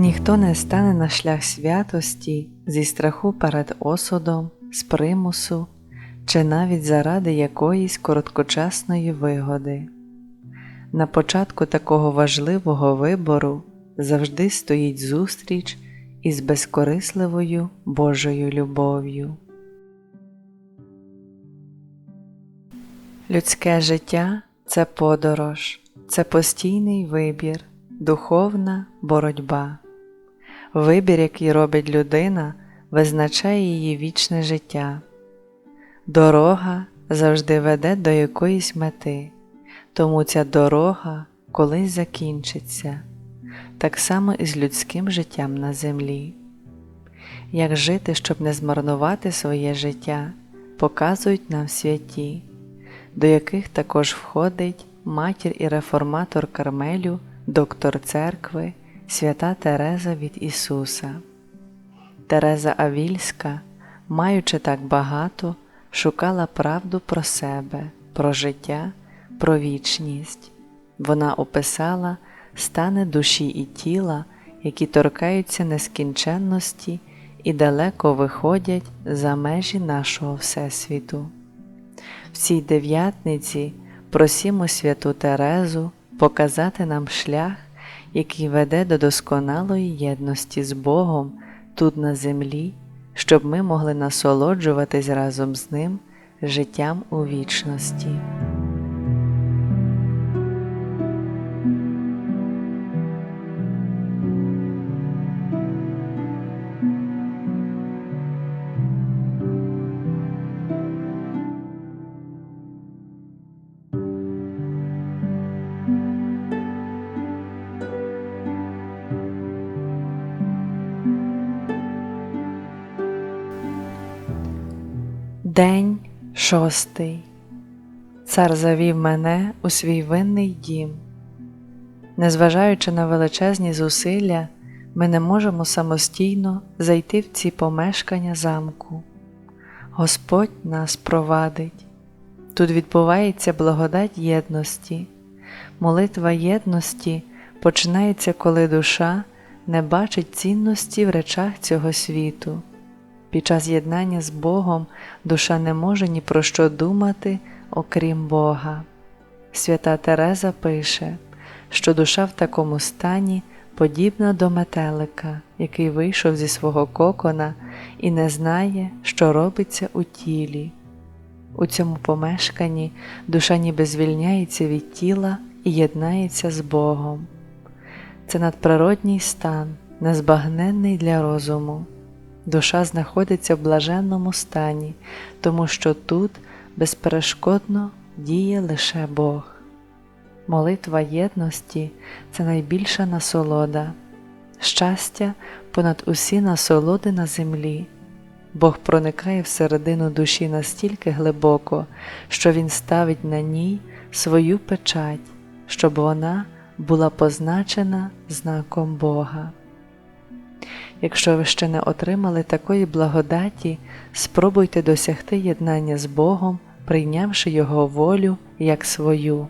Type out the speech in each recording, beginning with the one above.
Ніхто не стане на шлях святості зі страху перед осудом, з примусу чи навіть заради якоїсь короткочасної вигоди. На початку такого важливого вибору завжди стоїть зустріч із безкорисливою Божою любов'ю. Людське життя це подорож, це постійний вибір, духовна боротьба. Вибір, який робить людина, визначає її вічне життя. Дорога завжди веде до якоїсь мети, тому ця дорога колись закінчиться, так само і з людським життям на землі. Як жити, щоб не змарнувати своє життя, показують нам святі, до яких також входить матір і реформатор Кармелю, доктор церкви, свята Тереза від Ісуса. Тереза Авільська, маючи так багато, шукала правду про себе, про життя, про вічність. Вона описала стани душі і тіла, які торкаються нескінченності і далеко виходять за межі нашого Всесвіту. В цій дев'ятниці просімо святу Терезу показати нам шлях, який веде до досконалої єдності з Богом тут на землі, щоб ми могли насолоджуватись разом з Ним життям у вічності. День шостий. Цар завів мене у свій винний дім. Незважаючи на величезні зусилля, ми не можемо самостійно зайти в ці помешкання замку. Господь нас провадить. Тут відбувається благодать єдності. Молитва єдності починається, коли душа не бачить цінності в речах цього світу. Під час єднання з Богом душа не може ні про що думати, окрім Бога. Свята Тереза пише, що душа в такому стані подібна до метелика, який вийшов зі свого кокона і не знає, що робиться у тілі. У цьому помешканні душа ніби звільняється від тіла і єднається з Богом. Це надприродній стан, незбагненний для розуму. Душа знаходиться в блаженному стані, тому що тут безперешкодно діє лише Бог. Молитва єдності це найбільша насолода, щастя понад усі насолоди на землі. Бог проникає всередину душі настільки глибоко, що Він ставить на ній свою печать, щоб вона була позначена знаком Бога. Якщо ви ще не отримали такої благодаті, спробуйте досягти єднання з Богом, прийнявши Його волю як свою.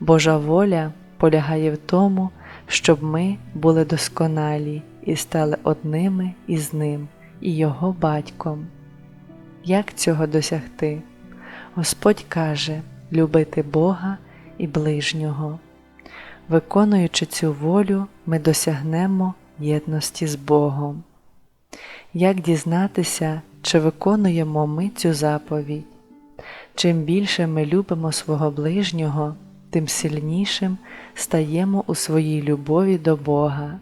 Божа воля полягає в тому, щоб ми були досконалі і стали одними із Ним і Його батьком. Як цього досягти? Господь каже любити Бога і ближнього. Виконуючи цю волю, ми досягнемо єдності з Богом. Як дізнатися, чи виконуємо ми цю заповідь? Чим більше ми любимо свого ближнього, тим сильнішим стаємо у своїй любові до Бога.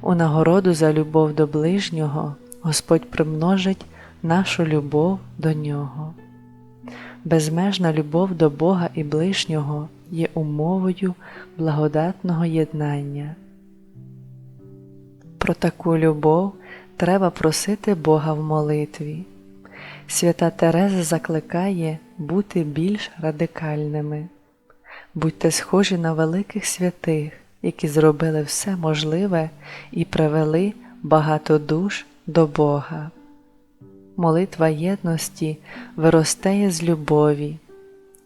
У нагороду за любов до ближнього Господь примножить нашу любов до Нього. Безмежна любов до Бога і ближнього є умовою благодатного єднання. Про таку любов треба просити Бога в молитві. Свята Тереза закликає бути більш радикальними, будьте схожі на великих святих, які зробили все можливе і привели багато душ до Бога. Молитва єдності виростає з любові.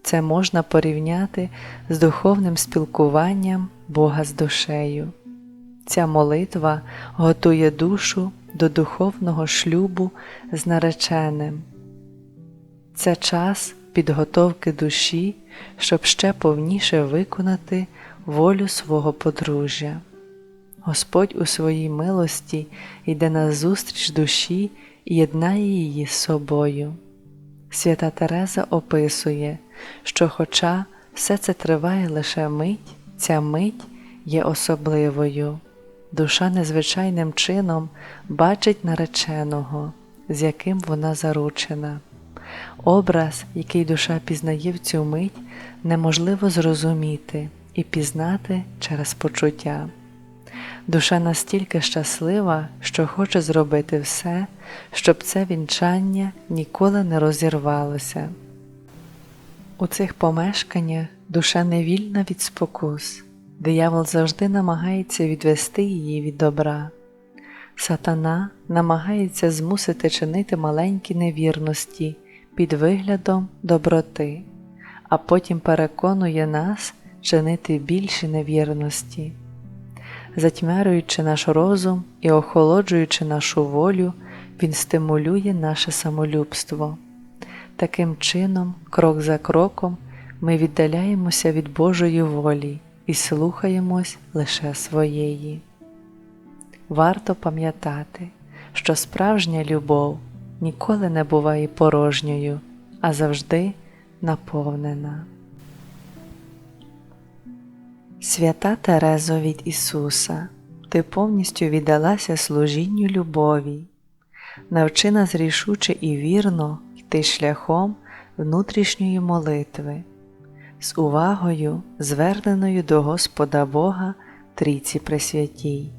Це можна порівняти з духовним спілкуванням Бога з душею. Ця молитва готує душу до духовного шлюбу з нареченим. Це час підготовки душі, щоб ще повніше виконати волю свого подружжя. Господь у своїй милості йде назустріч душі і єднає її з собою. Свята Тереза описує, що, хоча все це триває лише мить, ця мить є особливою. Душа незвичайним чином бачить нареченого, з яким вона заручена. Образ, який душа пізнає в цю мить, неможливо зрозуміти і пізнати через почуття. Душа настільки щаслива, що хоче зробити все, щоб це вінчання ніколи не розірвалося. У цих помешканнях душа не вільна від спокус, диявол завжди намагається відвести її від добра. Сатана намагається змусити чинити маленькі невірності під виглядом доброти, а потім переконує нас чинити більші невірності. Затьмярюючи наш розум і охолоджуючи нашу волю, він стимулює наше самолюбство. Таким чином, крок за кроком, ми віддаляємося від Божої волі і слухаємось лише своєї. Варто пам'ятати, що справжня любов ніколи не буває порожньою, а завжди наповнена. Свята Терезо від Ісуса, Ти повністю віддалася служінню любові, навчи нас рішуче і вірно йти шляхом внутрішньої молитви, з увагою, зверненою до Господа Бога Трійці Пресвятій,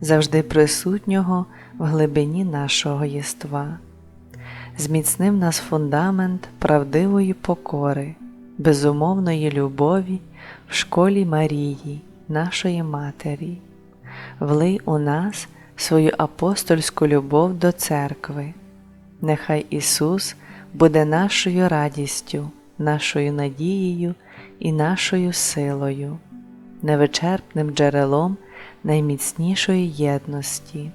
завжди присутнього в глибині нашого єства. Зміцнив нас фундамент правдивої покори, безумовної любові в школі Марії, нашої Матері, влий у нас свою апостольську любов до церкви. Нехай Ісус буде нашою радістю, нашою надією і нашою силою, невичерпним джерелом найміцнішої єдності.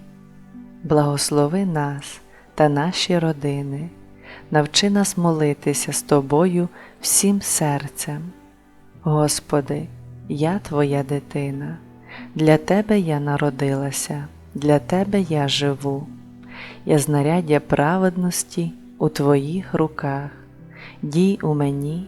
Благослови нас та наші родини, навчи нас молитися з Тобою всім серцем. Господи, я Твоя дитина, для Тебе я народилася, для Тебе я живу, я знаряддя праведності у Твоїх руках, дій у мені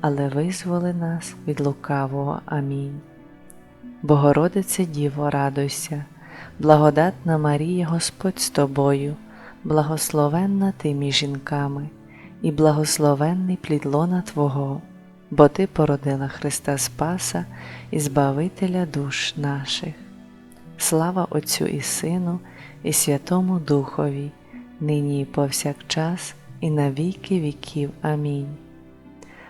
але визволи нас від лукавого. Амінь. Богородице Діво, радуйся, благодатна Марія Господь з тобою, благословенна ти між жінками, і благословенний плід лона Твого бо Ти породила Христа Спаса і Збавителя душ наших. Слава Отцю і Сину, і Святому Духові, нині і повсякчас, і на віки віків. Амінь.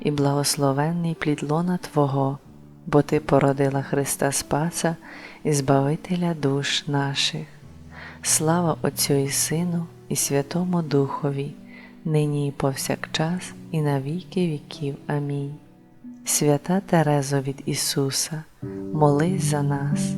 і благословенний плід лона Твого, бо Ти породила Христа Спаса і Збавителя душ наших. Слава Отцю і Сину, і Святому Духові, нині і повсякчас, і на віки віків. Амінь. Свята Терезо від Ісуса, молись за нас.